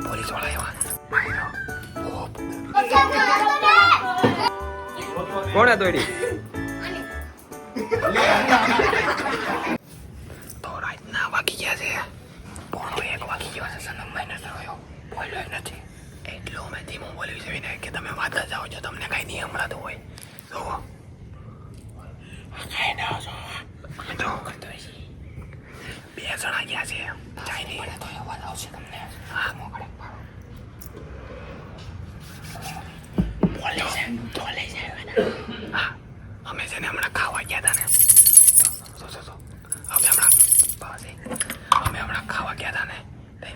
પોલીસવાળા આવ્યા કોણે તોડી તો રાતના વાગી ગયા છે પોણો એક વાગી ગયો છે સનમભાઈ ને થયો બોલ્યો જ નથી એટલું મેં ધીમું બોલ્યું છે વિનય કે તમે વાતા જાઓ છો તમને કઈ નહીં સંભળાતું હોય તો કઈ ના છો તો બે જણા ગયા છે ચાઇની તો અવાજ આવશે તમને હા મોકળે પોલીસ પોલીસ હા અમે છે ને હમણાં ખાવા ગયા હતા ને તો તો તો અમે હમણાં પાસે અમે હમણાં ખાવા ગયા હતા ને તો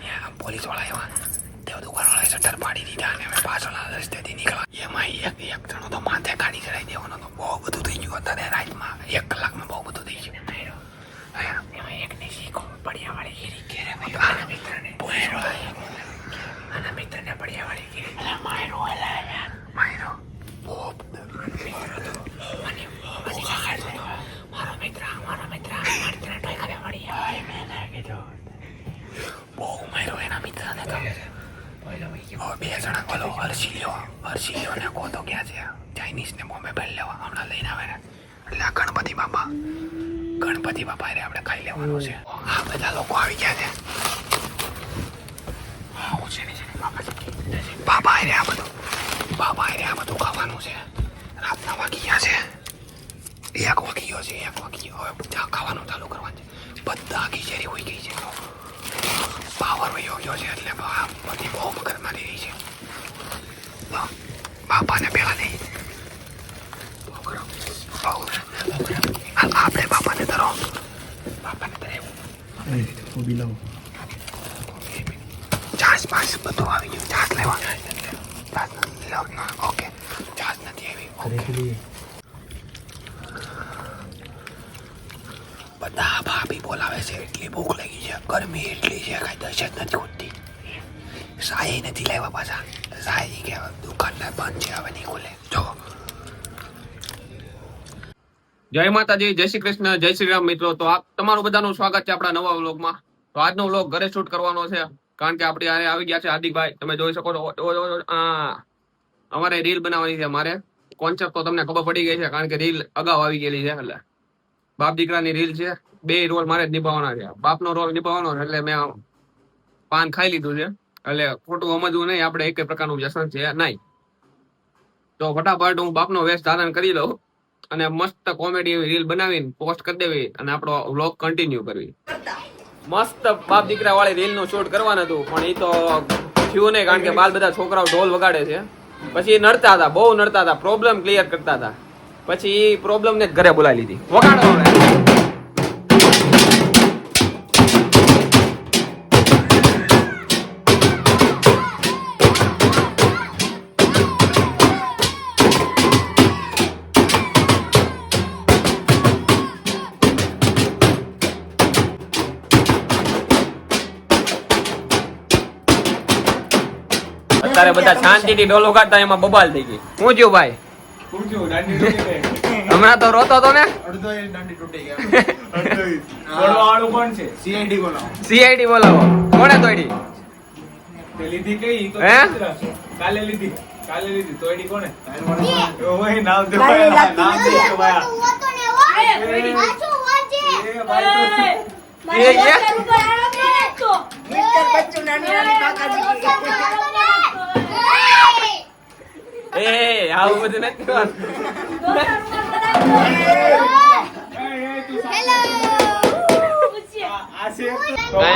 અહીંયા પોલીસવાળા આવ્યા. તે દુકાન વાળાએ શટર પાડી દીધા અને અમે પાછળના એમાં એક એક તો માથે કાઢી ચડાવી દેવાનો તો બહુ બધું થઈ ગયું અત્યારે રાતમાં એક કલાકમાં બહુ બધું થઈ ગયું હા, એમાં એકને શીખો પડિયાવાળી ગીરી ઘેરે ભાઈ આના મિત્રને પોલીસ આના મિત્રને પડિયાવાળી ગીરી અલા માયરો અલા યાર માયરો બહુ મિત્ર તો મને બહુ ખબર છે મારો મિત્ર મારો મિત્ર મારી તને ટોય કરે વળી હાય મેં ના કીધું બહુ માર્યો એના મિત્રને તો હવે બે જણા બોલો હર્ષિલ્યો હર્ષિલ્યો ને કહો તો ક્યાં છે ચાઇનીઝ ને બોમ્બે ભરી લેવા હમણાં લઈને આવે ને એટલે આ ગણપતિ બાપા ગણપતિ બાપા હારે આપણે ખાઈ લેવાનું છે આ બધા લોકો આવી ગયા છે બાપા હારે આ બધું બાપા હારે આ બધું ખાવાનું છે રાતના વાગી ગયા છે એક વાગી ગયો છે એક વાગી ગયો હવે ચા ખાવાનું ચાલુ કરવાનું છે બધા છે પાવર વયો ગયો છે એટલે બા- બધી બહુ મગજ મારી રહી છે બાપાને પેલા નહીં. આ- આપણે બાપાને ધરો. બાપાને ધરે ચાર્જ પાંચ બધું આવી ગયું. ચાર્જ લેવા. ઓકે. ચાર્જ નથી આવી. બધા ભાભી બોલાવે છે એટલી ભૂખ લાગી છે, ગરમી એટલી છે, કાંઈ દશ નથી ખૂટતી સાઈ નથી લેવા પાછા. સાઈ કે દુકાન બંધ છે હવે નહીં ખુલે. જો. જય માતાજી, જય શ્રી કૃષ્ણ, જય શ્રી રામ મિત્રો. તો આપ તમારું બધાનું સ્વાગત છે આપણા નવા વ્લોગમાં. તો આજનો વ્લોગ ઘરે શૂટ કરવાનો છે, કારણ કે આપણે આરે આવી ગયા છે હાર્દિકભાઈ. તમે જોઈ શકો છો અમારે રીલ બનાવવાની છે મારે. કોન્સેપ્ટ તો તમને ખબર પડી ગઈ છે, કારણ કે રીલ અગાઉ આવી ગયેલી છે, એટલે. બાપ દીકરાની રીલ છે, બે રોલ મારે જ નિભાવવાના છે. બાપનો રોલ નિભાવવાનો એટલે મેં પાન ખાઈ લીધું છે. એટલે ખોટું સમજવું નહીં, આપણે એક પ્રકારનું વ્યસન છે નહીં. તો ફટાફટ હું બાપનો વેશ ધારણ કરી લઉં અને મસ્ત કોમેડી એવી રીલ બનાવીને પોસ્ટ કરી દેવી અને આપણો વ્લોગ કન્ટિન્યુ કરવી. મસ્ત બાપ દીકરા વાળી રીલનું શૂટ કરવાનું હતું, પણ એ તો થયું નહીં, કારણ કે બાલ બધા છોકરાઓ ઢોલ વગાડે છે. પછી નડતા હતા, બહુ નડતા હતા પ્રોબ્લેમ ક્લિયર કરતા હતા. પછી એ પ્રોબ્લેમ ને ઘરે બોલાવી લીધી. વગાડો અત્યારે બધા શાંતિથી ઢોલ ઉગાડતા એમાં બબાલ થઈ ગઈ. હું જો ભાઈ? હમણાં તો રોતો તો ને બોલવાવાળું કોણ છે સીઆઈડી બોલાવો. સીઆઈડી બોલાવો કોણે તોડી તે લીધી કઈ? તો હે? કાલે લીધી કાલે લીધી તોડી કોણે કોને ઓય, નામ દે ભાઈ, નામ દે ભાઈ. એ ભાઈ તો- એ? મિસ્ટર બચ્ચુ નાની નાની બાકાજી એ આવું બધું નથી?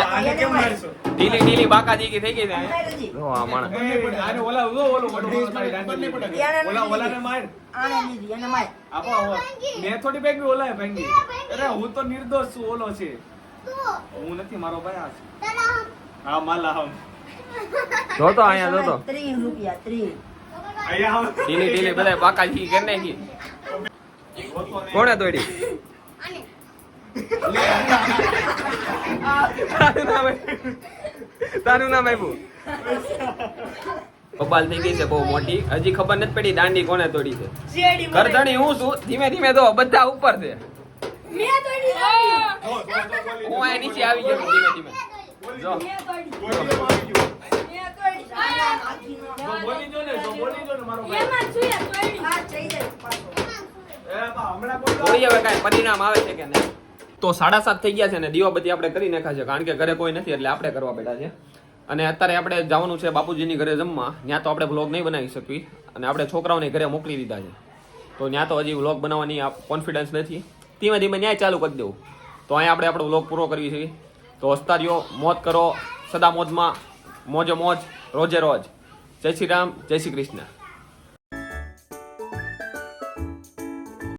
ઢીલી ઢીલી બાકા દીકી થઈ ગઈ છે માતાજી. આ માણસ. આને ઓલા ઓલો ઓલો ઓલો ને માર આને લીધી એને માર આપો આવો. મેં થોડી ભાંગી ઓલા ભાંગી અરે હું તો નિર્દોષ છું ઓલો છે હું નથી મારો ભાઈ આ છે હા માલા હમ જો તો અહીંયા જો તો ત્રીસ રૂપિયા ત્રીસ અહીંયા આવ. ઢીલી ઢીલી બધા બાકા દીકી કરી નાખી. કોણે તોડી તારું નામ આપ્યું. કપાલ થઈ ગઈ છે બહુ મોટી. હજી ખબર નથી પડી દાંડી કોને તોડી છે. કરધણી હું છું? ધીમે ધીમે તો બધા ઉપર છે. હું આ નીચે આવી ગયો ધીમે ધીમે. જો. પરિણામ આવે છે કે તો સાડા સાત થઈ ગયા છે ને દીવાબત્તી આપણે કરી નાખ્યા છે કારણ કે ઘરે કોઈ નથી એટલે આપણે કરવા બેઠા છે. અને અત્યારે આપણે જવાનું છે બાપુજીની ઘરે જમવા ત્યાં તો આપણે વ્લોગ નહીં બનાવી શકીએ અને આપણે છોકરાઓને ઘરે મોકલી દીધા છે. તો ત્યાં તો હજી વ્લોગ બનાવવાની કોન્ફિડન્સ નથી. ધીમે ધીમે ન્યાય ચાલુ કરી દેવું. તો અહીંયા આપણે આપણો વ્લોગ પૂરો કરવી છે. તો હસતા રહ્યો મોજ કરો સદા મોજમાં મોજો મોજ રોજે રોજ. જય શ્રી રામ જય શ્રી કૃષ્ણ.